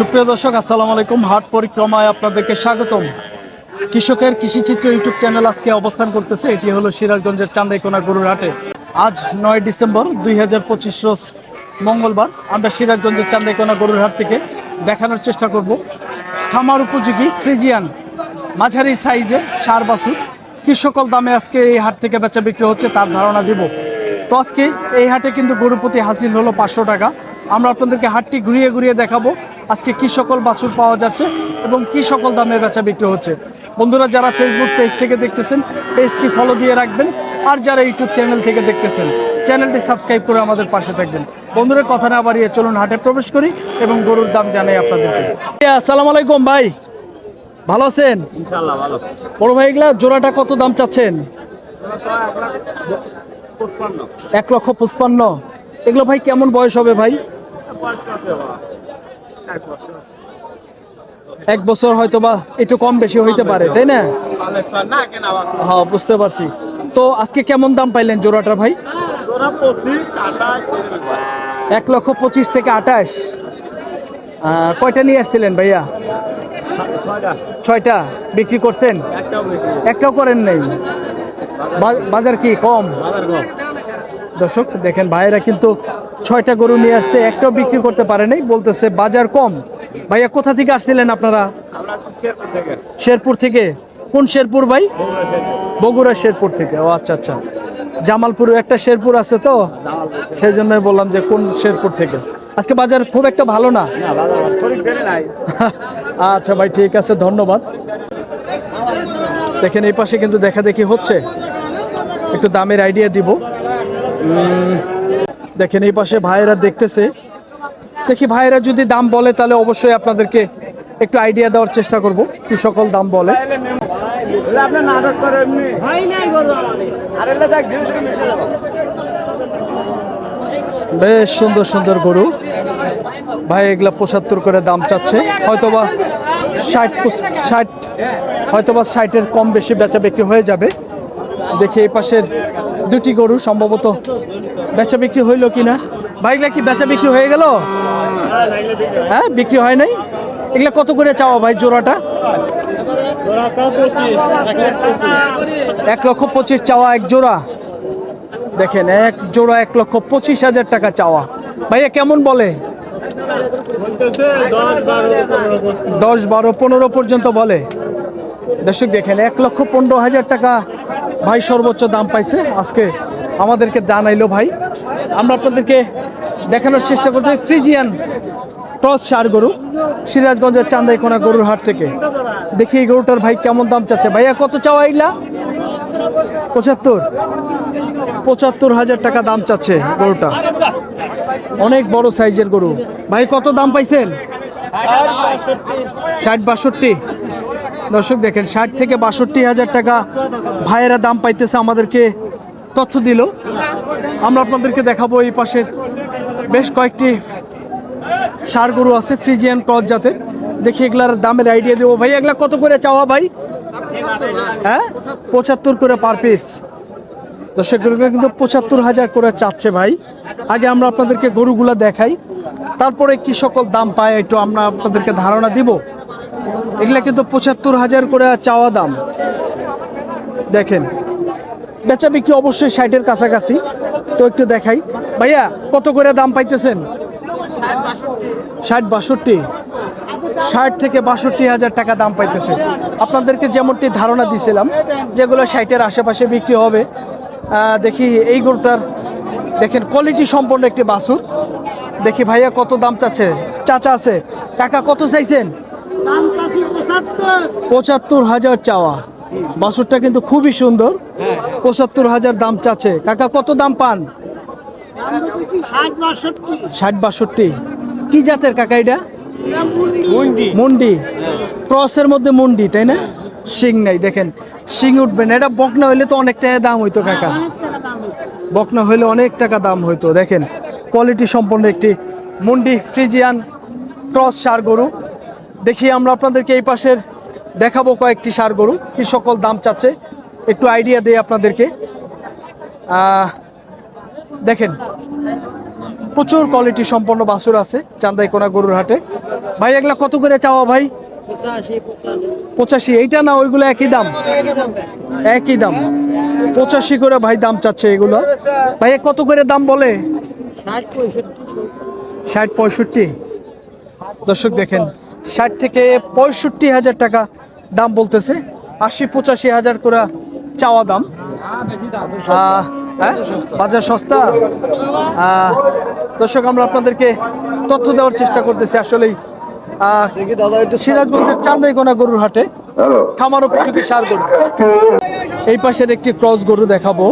সুপ্রিয় দর্শক, আসসালামু আলাইকুম। হাট পরিক্রমায় আপনাদেরকে স্বাগতম। কৃষকের কৃষিচিত্র ইউটিউব চ্যানেল আজকে অবস্থান করতেছে। এটি হলো সিরাজগঞ্জের চান্দাইকোনা গরুর হাটে। আজ নয় ডিসেম্বর দুই হাজার পঁচিশ রোজ মঙ্গলবার। আমরা সিরাজগঞ্জের চান্দাইকোনা গরুর হাট থেকে দেখানোর চেষ্টা করব। খামার উপযোগী ফ্রিজিয়ান মাঝারি সাইজের সার বাছুর। কি সকল দামে আজকে এই হাট থেকে বেচা বিক্রি হচ্ছে তার ধারণা দিব। তো আজকে এই হাটে কিন্তু গরু প্রতি হাসিল হলো পাঁচশো টাকা। আমরা আপনাদেরকে হাটটি ঘুরিয়ে ঘুরিয়ে দেখাবো। আজকে কি সকল বাছুর পাওয়া যাচ্ছে এবং কি সকল দামে বেচা বিক্রি হচ্ছে। বন্ধুরা যারা ফেসবুক পেজ থেকে দেখতেছেন পেজটি ফলো দিয়ে রাখবেন। আর যারা ইউটিউব চ্যানেল থেকে দেখতেছেন চ্যানেলটি সাবস্ক্রাইব করে আমাদের পাশে থাকবেন। বন্ধুরা কথা না বাড়িয়ে চলুন হাটে প্রবেশ করি এবং গরুর দাম জানাই আপনাদেরকে। আসসালামু আলাইকুম ভাই। ভালো আছেন? ভালো বড় ভাই এগুলা জোড়াটা কত দাম চাচ্ছেন? এক লক্ষ পঁচপান্ন। এগুলো ভাই কেমন বয়স হবে ভাই? এক বছর হয়তো বা একটু কম বেশি হইতে পারে, তাই না? হ্যাঁ বুঝতে পারছি। তো আজকে কেমন দাম পাইলেন জোড়াটার ভাই? এক লক্ষ পঁচিশ থেকে আঠাশ। কয়টা নিয়ে আসছিলেন ভাইয়া? ছয়টা। বিক্রি করছেন? একটাও করেন নাই। বাজার কি কম? দর্শক দেখেন ভাইয়েরা কিন্তু ছয়টা গরু নিয়ে আসছে একটাও বিক্রি করতে পারে নাই বলতেছে বাজার কম। ভাইয়া কোথা থেকে আসছিলেন আপনারা? শেরপুর থেকে। কোন শেরপুর ভাই? বগুড়া শেরপুর। থেকে। ও আচ্ছা আচ্ছা। জামালপুরে একটা শেরপুর আছে তো? সেই জন্যই বললাম যে কোন শেরপুর থেকে? আজকে বাজার খুব একটা ভালো না? আচ্ছা ভাই ঠিক আছে ধন্যবাদ। দেখেন এই পাশে কিন্তু দেখা দেখি হচ্ছে। একটু দামের আইডিয়া দিব। দেখেন এই পাশে ভাইয়েরা দেখতেছে। দেখি ভাইয়েরা যদি দাম বলে, তাহলে অবশ্যই আপনাদেরকে একটু আইডিয়া দেওয়ার চেষ্টা করব, কি সকল দাম বলে। বেশ সুন্দর সুন্দর গরু। ভাই এগুলা পঁচাত্তর করে দাম চাচ্ছে। হয়তোবা ষাট ষাট, হয়তোবা ষাটের কম বেশি বেচা বিক্রি হয়ে যাবে। দেখি এই পাশের দুটি গরু সম্ভবত বেচা বিক্রি হইল কিনা? ভাই এগুলা কি বেচা বিক্রি হয়ে গেল? হ্যাঁ বিক্রি হয় নাই? এগুলা কত করে চাওয়া ভাই জোড়াটা? এক লক্ষ পঁচিশ চাওয়া এক জোড়া। দেখেন, এক জোড়া এক লক্ষ পঁচিশ হাজার টাকা চাওয়া। ভাইয়া, কেমন বলে? দশ বারো পনেরো পর্যন্ত বলে। দর্শক, দেখেন, এক লক্ষ পনেরো হাজার টাকা ভাই সর্বোচ্চ দাম পাইছে। আজকে আমাদেরকে জানাইলো ভাই। আমরা আপনাদেরকে দেখানোর চেষ্টা করতে ফ্রিজিয়ান টস সার গরু, সিরাজগঞ্জের চান্দাইকোনা গরুর হাট থেকে। দেখি এই গরুটার ভাই কেমন দাম চাচ্ছে। ভাইয়া, কত চাওয়া এইলা? পঁচাত্তর। পঁচাত্তর হাজার টাকা দাম চাচ্ছে গরুটা। অনেক বড় সাইজের গরু। ভাই, কত দাম পাইছেন? ষাট বাষট্টি। দর্শক দেখেন, ষাট থেকে বাষট্টি হাজার টাকা ভাইয়েরা দাম পাইতেছে আমাদেরকে তথ্য দিল। আমরা আপনাদেরকে দেখাবো এই পাশের বেশ কয়েকটি সার গরু আছে ফ্রিজিয়ান ক্রস জাতের। দেখি এগুলার দামের আইডিয়া দেবো। ভাই, এগুলা কত করে চাওয়া ভাই? হ্যাঁ? পঁচাত্তর করে পার পিস দর্শকগুলোকে কিন্তু পঁচাত্তর হাজার করে চাচ্ছে ভাই। আগে আমরা আপনাদেরকে গরুগুলা দেখাই। তারপরে কি সকল দাম পায় একটু আমরা আপনাদেরকে ধারণা দিব। এগুলা কিন্তু পঁচাত্তর হাজার করে চাওয়া দাম। দেখেন। বেচা বিক্রি অবশ্যই ষাটের কাছাকাছি। তো একটু দেখাই। ভাইয়া, কত করে দাম পাইতেছেন? ষাট বাষট্টি। ষাট থেকে বাষট্টি হাজার টাকা দাম পাইতেছে। আপনাদেরকে যেমনটি ধারণা দিছিলাম, যেগুলো ষাটের আশেপাশে বিক্রি হবে দেখি এই গরুটার, দেখেন কোয়ালিটি সম্পন্ন একটি বাসুর দেখি ভাইয়া কত দাম চাচ্ছে? চাচা আছে। টাকা কত চাইছেন? পঁচাত্তর হাজার চাওয়া। বাছুরটা কিন্তু খুবই সুন্দর। পঁচাত্তর হাজার দাম চাচ্ছে। কাকা কত দাম পান? ষাট বাষট্টি। ষাট বাষট্টি কি জাতের কাকা এটা? মুন্ডি। মুন্ডি। ক্রসের মধ্যে মুন্ডি তাই না? শিং নাই দেখেন। শিং উঠবে না। এটা বকনা হইলে তো অনেক টাকা দাম হইতো কাকা। বকনা হইলে অনেক টাকা দাম হইতো দেখেন। কোয়ালিটি সম্পন্ন একটি মুন্ডি ফ্রিজিয়ান ক্রস সার গরু। দেখি আমরা আপনাদেরকে এই পাশের দেখাবো কয়েকটি সার গরু কি সকল দাম চাচ্ছে। একটু আইডিয়া দেয় আপনাদেরকে। দেখেন প্রচুর কোয়ালিটি সম্পন্ন বাছুর আছে চান্দাইকোনা গরুর হাটে। ভাই এগুলা কত করে চাওয়া ভাই? পঁচাশি এইটা না ওইগুলো একই দাম? একই দাম। পঁচাশি করে ভাই দাম চাচ্ছে এগুলো। ভাই কত করে দাম বলে? ষাট পঁয়ষট্টি। দর্শক দেখেন ষাট থেকে পঁয়ষট্টি হাজার টাকা দাম বলতেছে। আশি পঁচাশি হাজার করে চাওয়া দাম। হ্যাঁ? বাজার সস্তা? দর্শক, আমরা আপনাদেরকে তথ্য দেওয়ার চেষ্টা করতেছি আসলেই। সিরাজগঞ্জের চান্দাইকোনা গরুর হাটে খামার উপযোগী সার গরু? এই পাশের একটি ক্রস গরু দেখাবো।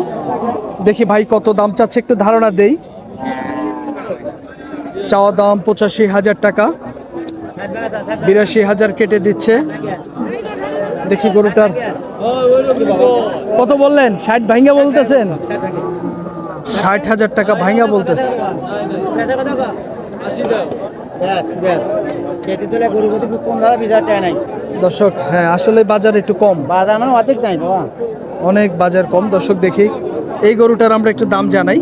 দেখি ভাই কত দাম চাচ্ছে, একটু ধারণা দেই। চাওয়া দাম পঁচাশি হাজার টাকা। বিরাশি হাজার কেটে দিচ্ছে। দেখি গরুটার। কত বললেন? ষাট ভাইঙ্গা বলতেছেন? ষাট হাজার টাকা ভাইঙ্গা বলতেছে। দর্শক হ্যাঁ আসলে বাজার একটু কম। বাজার মানে অর্ধেক নাই অনেক বাজার কম। দর্শক, দেখি। এই গরুটার আমরা একটু দাম জানাই।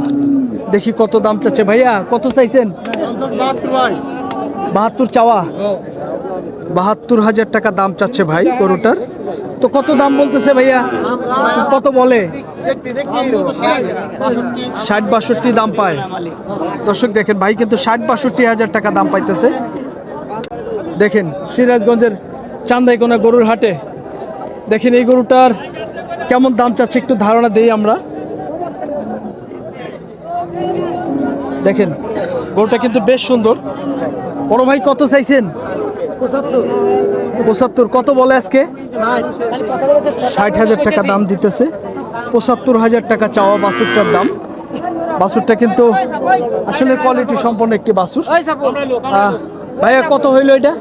দেখি কত দাম চাচ্ছে। ভাইয়া, কত চাইছেন? বাহাত্তর চাওয়া। বাহাত্তর হাজার টাকা দাম চাচ্ছে ভাই গরুটার। তো কত দাম বলতেছে ভাইয়া? কত বলে? ষাট বাষট্টি দাম পায়। দর্শক দেখেন, ভাই কিন্তু ষাট বাষট্টি হাজার টাকা দাম পাইতেছে। দেখেন, সিরাজগঞ্জের চান্দাইকোনা গরুর হাটে। দেখেন, এই গরুটার কেমন দাম চাচ্ছে একটু ধারণা দেই আমরা। দেখেন, গরুটা কিন্তু বেশ সুন্দর। বড় ভাই কত চাইছেন? পঁচাত্তর। কত বলে আজকে? ষাট হাজার টাকা দাম দিতেছে। পঁচাত্তর হাজার টাকা চাওয়া বাসুরটার দাম। বাসুরটা কিন্তু আসলে কোয়ালিটি সম্পন্ন একটি বাসুর। ভাইয়া, কত হইল এটা?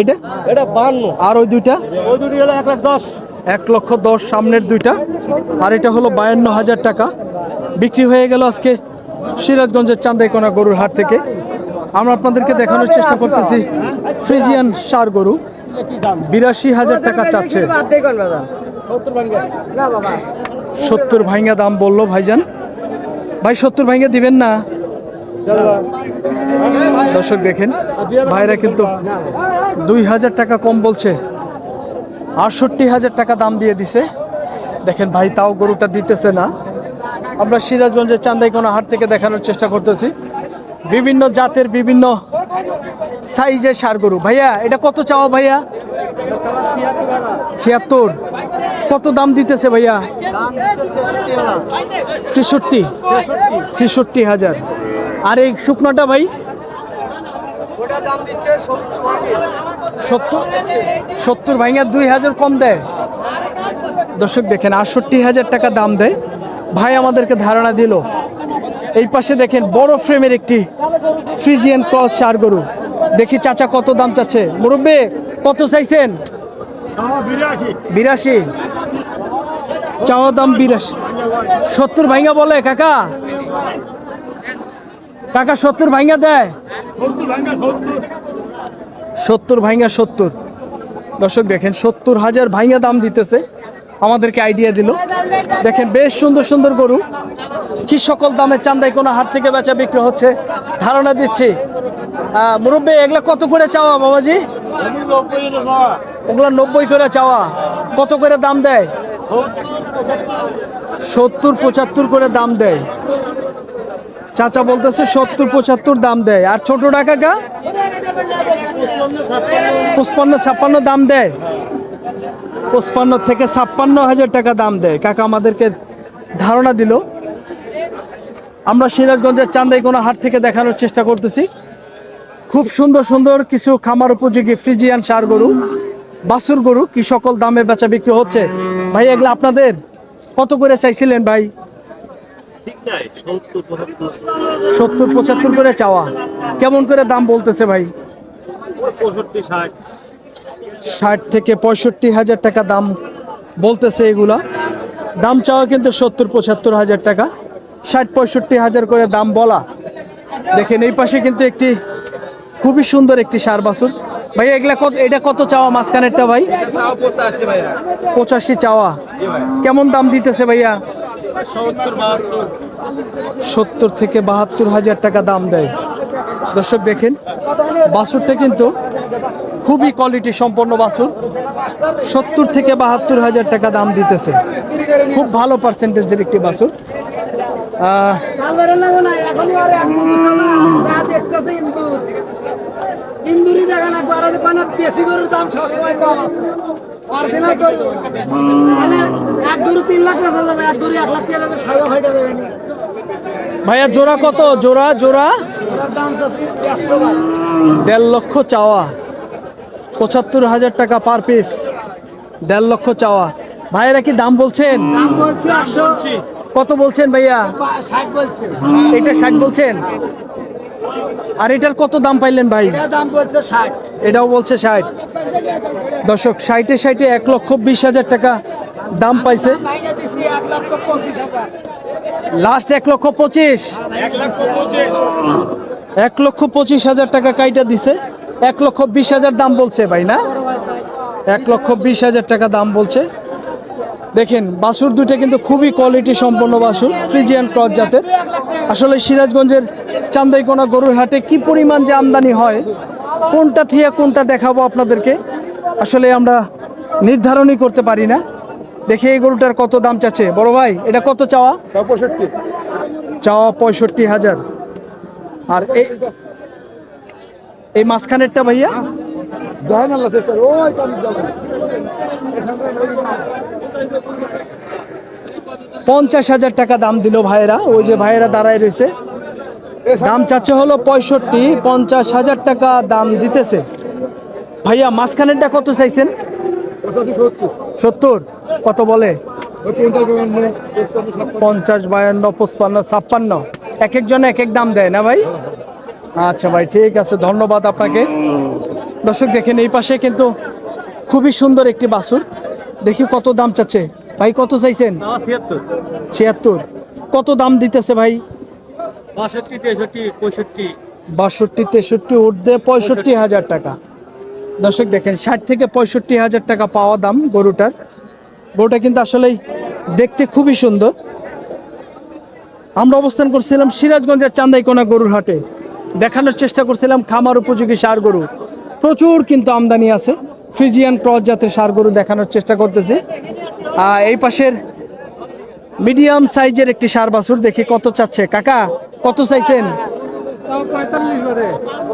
এটা? এটা বান্ন আর ওই দুইটা? ওই দুটি হলো এক লাখ দশ এক লক্ষ দশ, সামনের দুইটা। আর এটা হলো বায়ান্ন হাজার টাকা। বিক্রি হয়ে গেল আজকে সিরাজগঞ্জের চান্দাইকোনা গরুর হাট থেকে। আমরা আপনাদেরকে দেখানোর চেষ্টা করতেছি ফ্রিজিয়ান সার গরু। বিরাশি হাজার টাকা চাচ্ছে। সত্তর ভাইঙ্গা দাম বলল ভাইজান। ভাই, সত্তর ভাইঙ্গা দিবেন না? দর্শক দেখেন, ভাইরা কিন্তু দুই হাজার টাকা কম বলছে। আটষট্টি হাজার টাকা দাম দিয়ে দিছে। দেখেন ভাই, তাও গরুটা দিতেছে না। আমরা সিরাজগঞ্জের চান্দাইকোনা হাট থেকে দেখানোর চেষ্টা করতেছি। বিভিন্ন জাতের বিভিন্ন সাইজের সার গরু। ভাইয়া, এটা কত চাওয়া ভাইয়া? ছিয়াত্তর। কত দাম দিতেছে ভাইয়া? তেষট্টি। ছেষট্টি হাজার। আর এই শুকনোটা ভাই? সত্তর? সত্তর ভাইঙ্গা দুই হাজার কম দেয়। দর্শক দেখেন, আটষট্টি হাজার টাকা দাম দেয়। ভাই আমাদেরকে ধারণা দিল এই পাশে দেখেন বড় ফ্রেমের একটি ফ্রিজিয়ান ক্রস চার গরু। দেখি চাচা কত দাম চাচ্ছে। মুরব্বী, কত চাইছেন? বিরাশি। চাওয়া দাম বিরাশি। সত্তর ভাইঙ্গা বলে, কাকা। কাকা, সত্তর ভাইঙ্গা দেয়। সত্তর ভাইঙ্গা সত্তর। দর্শক দেখেন, সত্তর হাজার ভাইঙ্গা দাম দিতেছে। আমাদেরকে আইডিয়া দিল। দেখেন বেশ সুন্দর সুন্দর গরু। কি সকল দামে চান্দাই কোনো হাট থেকে বেচা বিক্রি হচ্ছে? ধারণা দিচ্ছি। মুরব্বী, এগুলা কত করে চাওয়া বাবাজি? ওগুলা নব্বই করে চাওয়া। কত করে দাম দেয়? সত্তর পঁচাত্তর করে দাম দেয়। চাচা বলতেছে সত্তর পঁচাত্তর দাম দেয়। আর ছোট টাকা পঁচপান্ন, ছাপ্পান্ন দাম দেয়। পঁচপান্ন থেকে ছাপ্পান্ন হাজার টাকা দাম দেয়। কাকা আমাদেরকে ধারণা দিল। আমরা সিরাজগঞ্জের চান্দাইকোনা হাট থেকে দেখানোর চেষ্টা করতেছি। খুব সুন্দর সুন্দর কিছু খামার উপযোগী ফ্রিজিয়ান সার গরু বাছুর গরু কি সকল দামে বেচা বিক্রি হচ্ছে। ভাই এগুলো আপনাদের কত করে চাইছিলেন ভাই? সত্তর পঁচাত্তর। করে চাওয়া। কেমন করে দাম বলতেছে ভাই? ষাট। থেকে পঁয়ষট্টি হাজার টাকা দাম বলতেছে এগুলা। দাম চাওয়া কিন্তু সত্তর, পঁচাত্তর হাজার টাকা। ষাট, পঁয়ষট্টি হাজার করে দাম বলা। দেখেন, এই পাশে কিন্তু একটি খুবই সুন্দর একটি সার বাছুর। ভাই, এগুলা কত এটা কত চাওয়া মাঝখানেরটা ভাই? পঁচাশি চাওয়া। কেমন দাম দিতেছে ভাইয়া? সত্তর থেকে বাহাত্তর হাজার টাকা দাম দেয়। দর্শক দেখেন বাসুরটা কিন্তু খুবই কোয়ালিটি সম্পন্ন বাছুর। সত্তর থেকে বাহাত্তর হাজার টাকা দাম দিতেছে। খুব ভালো পার্সেন্টেজের একটি বাছুর। ইন্দুর দেশি গরুর দাম সবসময় কম আছে অরিজিনাল গরু তাহলে এক গরু তিন লাখ বেচা যাবে এক গরু এক লাখ টাকা বেচে সাইবা ফাইটা দেবে ভাইয়া জোড়া কত? জোড়া জোড়া? দাম চাচ্ছি দেড় লক্ষ চাওয়া। পঁচাত্তর হাজার টাকা পার পিস দেড় লক্ষ চাওয়া। ভাইয়েরা কি দাম বলছেন? কত বলছেন ভাইয়া? এটা ষাট বলছেন? আর এটার কত দাম পাইলেন ভাই? এটাও বলছে ষাট। দর্শক ষাটে ষাটে এক লক্ষ বিশ হাজার টাকা দাম পাইছে। লাস্ট এক লক্ষ পঁচিশ। এক লক্ষ পঁচিশ হাজার টাকা কাইটা দিছে। এক লক্ষ বিশ হাজার দাম বলছে ভাই না? এক লক্ষ বিশ হাজার টাকা দাম বলছে। দেখেন বাসুর দুটো কিন্তু খুবই কোয়ালিটি সম্পন্ন বাসুর ফ্রিজিয়ান ক্রস জাতের। আসলে সিরাজগঞ্জের চান্দাইকোনা গরুর হাটে কি পরিমাণ যে আমদানি হয় কোনটা থেকে কোনটা দেখাবো আপনাদেরকে? আসলে আমরা নির্ধারণই করতে পারি না। দেখে এই গরুটার কত দাম চাচ্ছে। বড় ভাই এটা কত চাওয়া? পঁয়ষট্টি। চাওয়া পঁয়ষট্টি হাজার। আর এই মাঝখানেরটা ভাইয়া? দেখেন আল্লাহ ওই কামি যাবে পঞ্চাশ হাজার টাকা দাম দিল ভাইয়েরা। ওই যে ভাইয়েরা দাঁড়ায় রয়েছে। দাম চাচ্ছে হলো পঁয়ষট্টি পঞ্চাশ হাজার টাকা দাম দিতেছে। ভাইয়া মাঝখানেরটা কত চাইছেন? সত্তর। কত বলে? পঞ্চাশ বায়ান্ন পঁচপান্ন ছাপ্পান্ন। এক একজনে এক এক দাম দেয় না ভাই? আচ্ছা ভাই ঠিক আছে ধন্যবাদ আপনাকে। দর্শক দেখেন এই পাশে কিন্তু খুবই সুন্দর একটি বাছুর দেখি কত দাম চাচ্ছে। ভাই কত চাইছেন? ছিয়াত্তর। কত দাম দিতেছে ভাই? বাষট্টি তেষট্টি পঁয়ষট্টি। বাষট্টি তেষট্টি উর্ধে পঁয়ষট্টি হাজার টাকা। দর্শক দেখেন ষাট থেকে পঁয়ষট্টি হাজার টাকা পাওয়া দাম গরুটার। গরুটা কিন্তু আসলেই দেখতে খুবই সুন্দর। আমরা অবস্থান করছিলাম সিরাজগঞ্জের চান্দাইকোনা গরুর হাটে। দেখানোর চেষ্টা করছিলাম খামার উপযোগী সার গরু। প্রচুর কিন্তু আমদানি আছে। ফ্রিজিয়ান ক্রস জাতের সার গরু দেখানোর চেষ্টা করতেছি। এই পাশের মিডিয়াম সাইজের একটি সার বাছুর দেখি কত চাচ্ছে। কাকা কত চাইছেন?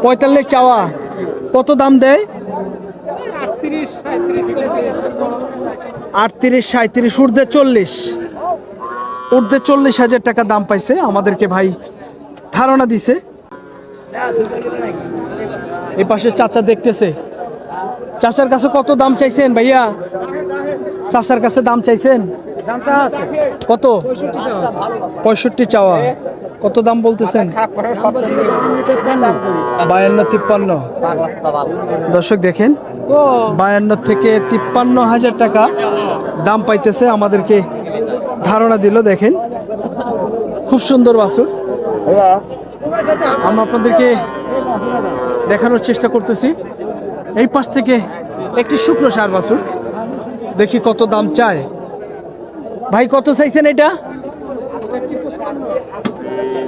পঁয়তাল্লিশ চাওয়া। কত দাম দেয়? আটত্রিশ সাঁত্রিশ চল্লিশ। আটত্রিশ সাঁত্রিশ ঊর্ধ্বে চল্লিশ। ঊর্ধ্বে চল্লিশ হাজার টাকা দাম পাইছে। আমাদেরকে ভাই ধারণা দিছে। এই পাশে চাচা দেখতেছে। চাচার কাছে কত দাম চাইছেন ভাইয়া? চাচার কাছে দাম চাইছেন? কত? পঁয়ষট্টি চাওয়া। কত দাম বলতেছেন? বায়ান্ন তিপ্পান্ন। দর্শক দেখেন বায়ান্ন থেকে তিপ্পান্ন হাজার টাকা দাম পাইতেছে আমাদেরকে ধারণা দিল দেখেন। খুব সুন্দর বাছুর। আমরা আপনাদেরকে দেখানোর চেষ্টা করতেছি। এই পাশ থেকে একটি শুকনো সার বাছুর। দেখি কত দাম চায়। ভাই, কত চাইছেন এটা?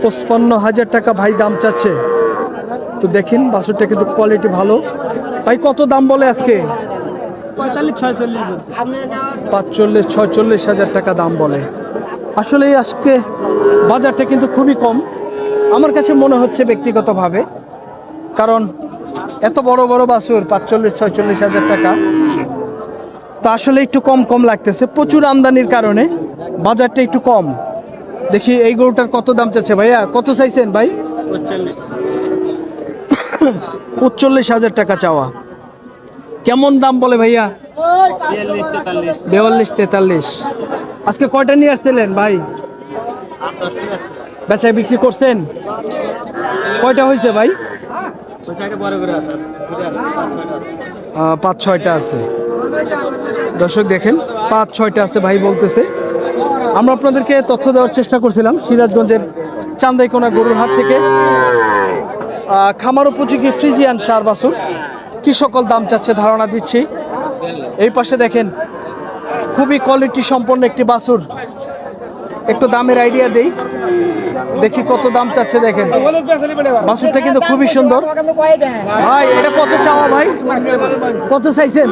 পঁচপান্ন হাজার টাকা ভাই দাম চাচ্ছে। তো দেখেন, বাছুরটা কিন্তু কোয়ালিটি ভালো। ভাই, কত দাম বলে আজকে? পঁয়তাল্লিশ ছয়চল্লিশ পাঁচচল্লিশ, ছয়চল্লিশ হাজার টাকা দাম বলে। আসলে আজকে বাজারটা কিন্তু খুবই কম। আমার কাছে মনে হচ্ছে ব্যক্তিগতভাবে কারণ এত বড় বড় বাছুর পাঁচচল্লিশ ছয়চল্লিশ হাজার টাকা তো আসলে একটু কম কম লাগতেছে। প্রচুর আমদানির কারণে বাজারটা একটু কম। দেখি এই গরুটার কত দাম চাচ্ছে ভাইয়া? কত চাইছেন ভাই? উনচল্লিশ হাজার টাকা চাওয়া। কেমন দাম বলে ভাইয়া? বেয়াল্লিশ তেতাল্লিশ। আজকে কয়টা নিয়ে আসছিলেন ভাই? বেচায় বিক্রি করছেন? কয়টা হয়েছে ভাই? পাঁচ ছয়টা আছে। দর্শক দেখেন, পাঁচ ছয়টা আছে ভাই বলতেছে। আমরা আপনাদেরকে তথ্য দেওয়ার চেষ্টা করছিলাম সিরাজগঞ্জের চান্দাইকোনা গরুর হাট থেকে। খামার উপযোগী ফ্রিজিয়ান সার বাছুর। কি সকল দাম চাচ্ছে ধারণা দিচ্ছি। এই পাশে দেখেন, খুবই কোয়ালিটি সম্পন্ন একটি বাছুর। একটু দামের আইডিয়া দেই। দেখি কত দাম চাচ্ছে দেখেন। বাসুরটা কিন্তু খুবই সুন্দর। ভাই, এটা কত চাওয়া ভাই? কত চাইছেন?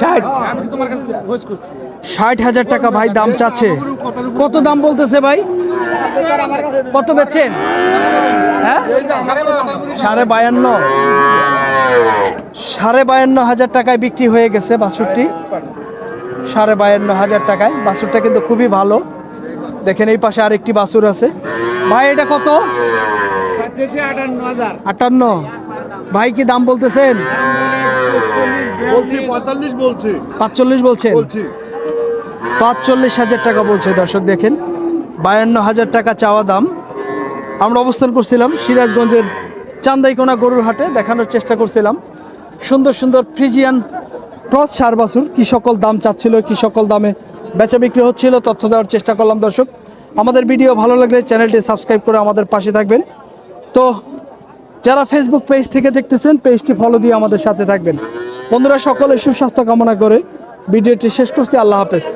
ষাট। ষাট হাজার টাকা ভাই দাম চাচ্ছে। কত দাম বলতেছে ভাই? কত বেচছেন? হ্যাঁ? সাড়ে বায়ান্ন। সাড়ে বায়ান্ন হাজার টাকায় বিক্রি হয়ে গেছে বাছুরটি। সাড়ে বায়ান্ন হাজার টাকায়। বাছুরটা কিন্তু খুবই ভালো। দেখেন এই পাশে আরেকটি বাছুর আছে। ভাই এটা কত? আটান্ন। ভাই কি দাম বলতেছেন? বলছি পঁয়তাল্লিশ বলছি। পাঁচচল্লিশ বলছেন? বলছি। পাঁচচল্লিশ হাজার টাকা বলছে দর্শক দেখেন। বায়ান্ন হাজার টাকা চাওয়া দাম। আমরা অবস্থান করছিলাম সিরাজগঞ্জের চান্দাইকোনা গরুর হাটে। দেখানোর চেষ্টা করছিলাম। সুন্দর সুন্দর ফ্রিজিয়ান ক্রস সার বাছুর, কী সকল দাম চাচ্ছিল, কী সকল দামে বেচা বিক্রি হচ্ছিল, তথ্য দেওয়ার চেষ্টা করলাম দর্শক। আমাদের ভিডিও ভালো লাগলে চ্যানেলটি সাবস্ক্রাইব করে আমাদের পাশে থাকবেন। তো যারা ফেসবুক পেজ থেকে দেখতেছেন পেজটি ফলো দিয়ে আমাদের সাথে থাকবেন। বন্ধুরা, সকলে সুস্বাস্থ্য কামনা করে ভিডিওটি শেষ করছি। আল্লাহ হাফেজ।